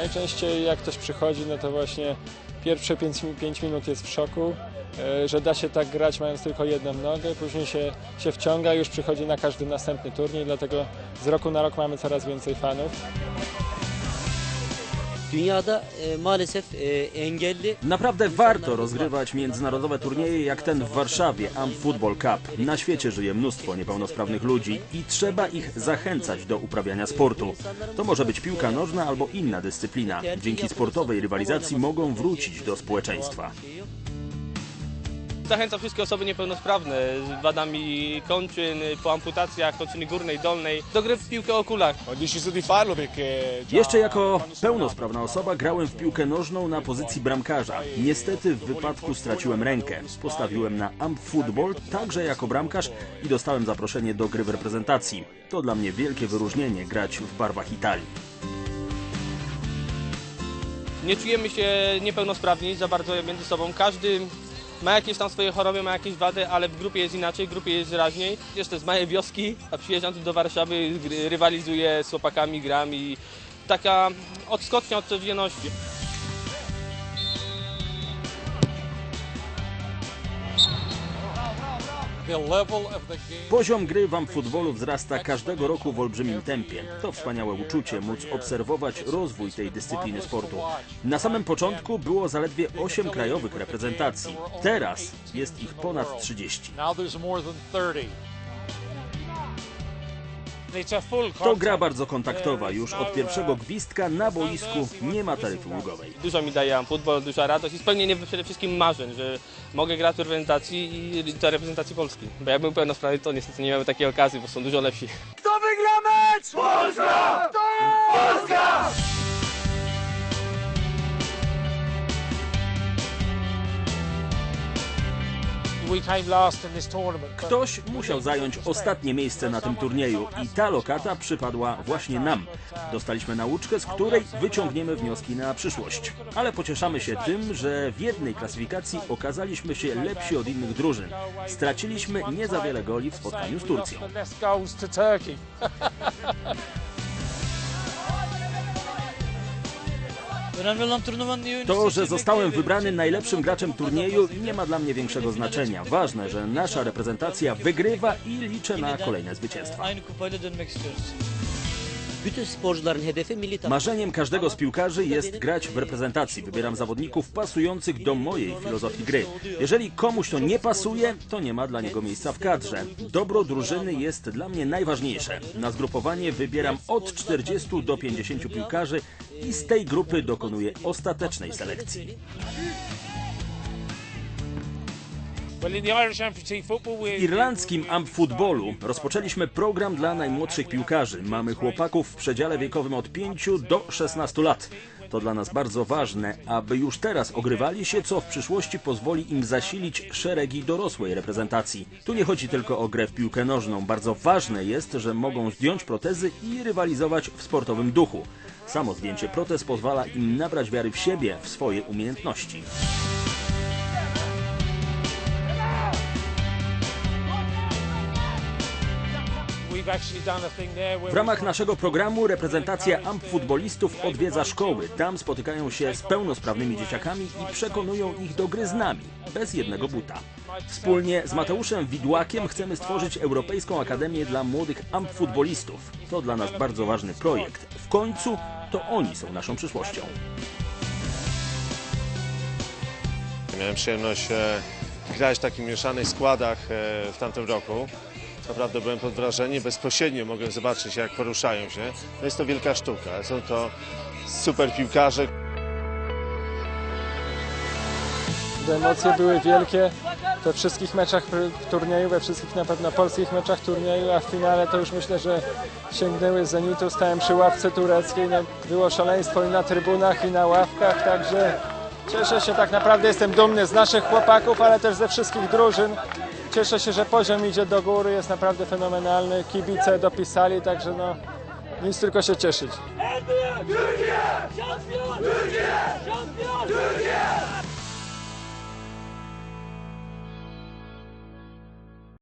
najczęściej jak ktoś przychodzi, no to właśnie pierwsze 5, minut jest w szoku, e, że da się tak grać mając tylko jedną nogę, później się, się wciąga i już przychodzi na każdy następny turniej, dlatego z roku na rok mamy coraz więcej fanów. Dünyada e, maalesef e, engelli Naprawdę warto rozgrywać międzynarodowe turnieje jak ten w Warszawie, Am Football Cup. Na świecie żyje mnóstwo niepełnosprawnych ludzi i trzeba ich zachęcać do uprawiania sportu. To może być piłka nożna albo inna dyscyplina. Dzięki sportowej rywalizacji mogą wrócić do społeczeństwa. Zachęcam wszystkie osoby niepełnosprawne z wadami kończyn, po amputacjach kończyny górnej, dolnej do gry w piłkę o kulach. Jeszcze jako pełnosprawna osoba grałem w piłkę nożną na pozycji bramkarza. Niestety w wypadku straciłem rękę. Postawiłem na Amp Football także jako bramkarz i dostałem zaproszenie do gry w reprezentacji. To dla mnie wielkie wyróżnienie grać w barwach Italii. Nie czujemy się niepełnosprawni za bardzo między sobą. Każdy ma jakieś tam swoje choroby, ma jakieś wady, ale w grupie jest inaczej, w grupie jest raźniej. Jeszcze z małej wioski, a przyjeżdżam tu do Warszawy, rywalizuję z chłopakami, gram i taka odskocznia od codzienności. Poziom gry w futbolu wzrasta każdego roku w olbrzymim tempie. To wspaniałe uczucie móc obserwować rozwój tej dyscypliny sportu. Na samym początku było zaledwie 8 krajowych reprezentacji. Teraz jest ich ponad 30. To gra bardzo kontaktowa. Już od pierwszego gwizdka na boisku nie ma taryfy ulgowej. Dużo mi daje futbol, duża radość i spełnienie przede wszystkim marzeń, że mogę grać w reprezentacji i to reprezentacji Polski. Bo jak bym pełnosprawny, to niestety nie miałem takiej okazji, bo są dużo lepsi. we came last in this tournament but Ktoś musiał zająć ostatnie miejsce na tym turnieju i ta lokata przypadła właśnie nam. Dostaliśmy nauczkę, z której wyciągniemy wnioski na przyszłość. Ale pocieszamy się tym, że w jednej klasyfikacji okazaliśmy się lepsi od innych drużyn. Straciliśmy nie za wiele goli w spotkaniu z Turcją. To że zostałem wybrany najlepszym graczem turnieju nie ma dla mnie większego znaczenia. Ważne, że nasza reprezentacja wygrywa i liczę na kolejne zwycięstwa. Marzeniem każdego z piłkarzy jest grać w reprezentacji. Wybieram zawodników pasujących do mojej filozofii gry. Jeżeli komuś to nie pasuje, to nie ma dla niego miejsca w kadrze. Dobro drużyny jest dla mnie najważniejsze. Na zgrupowanie wybieram od 40 do 50 piłkarzy i z tej grupy dokonuję ostatecznej selekcji. W irlandzkim Amp Footballu rozpoczęliśmy program dla najmłodszych piłkarzy. Mamy chłopaków w przedziale wiekowym od 5 do 16 lat. To dla nas bardzo ważne, aby już teraz ogrywali się, co w przyszłości pozwoli im zasilić szeregi dorosłej reprezentacji. Tu nie chodzi tylko o grę w piłkę nożną. Bardzo ważne jest, że mogą zdjąć protezy i rywalizować w sportowym duchu. Samo zdjęcie protez pozwala im nabrać wiary w siebie, w swoje umiejętności. W ramach naszego programu reprezentacja AMP futbolistów odwiedza szkoły. Tam spotykają się z pełnosprawnymi dzieciakami i przekonują ich do gry z nami, bez jednego buta. Wspólnie z Mateuszem Widłakiem chcemy stworzyć Europejską Akademię dla młodych AMP futbolistów. To dla nas bardzo ważny projekt. W końcu to oni są naszą przyszłością. Miałem przyjemność e, grać w takich mieszanych składach e, w tamtym roku. Naprawdę byłem pod wrażeniem, bezpośrednio mogłem zobaczyć jak poruszają się. No jest to wielka sztuka, są to super piłkarze, emocje były wielkie we wszystkich meczach pr- turnieju, we wszystkich na pewno polskich meczach turnieju, a w finale to już myślę, że sięgnęły Zenitu. Stałem przy ławce tureckiej, no, było szaleństwo i na trybunach, i na ławkach, także cieszę się, tak naprawdę jestem dumny z naszych chłopaków, ale też ze wszystkich drużyn. Cieszę się, że poziom idzie do góry, jest naprawdę fenomenalny. Kibice dopisali, także no nic tylko się cieszyć.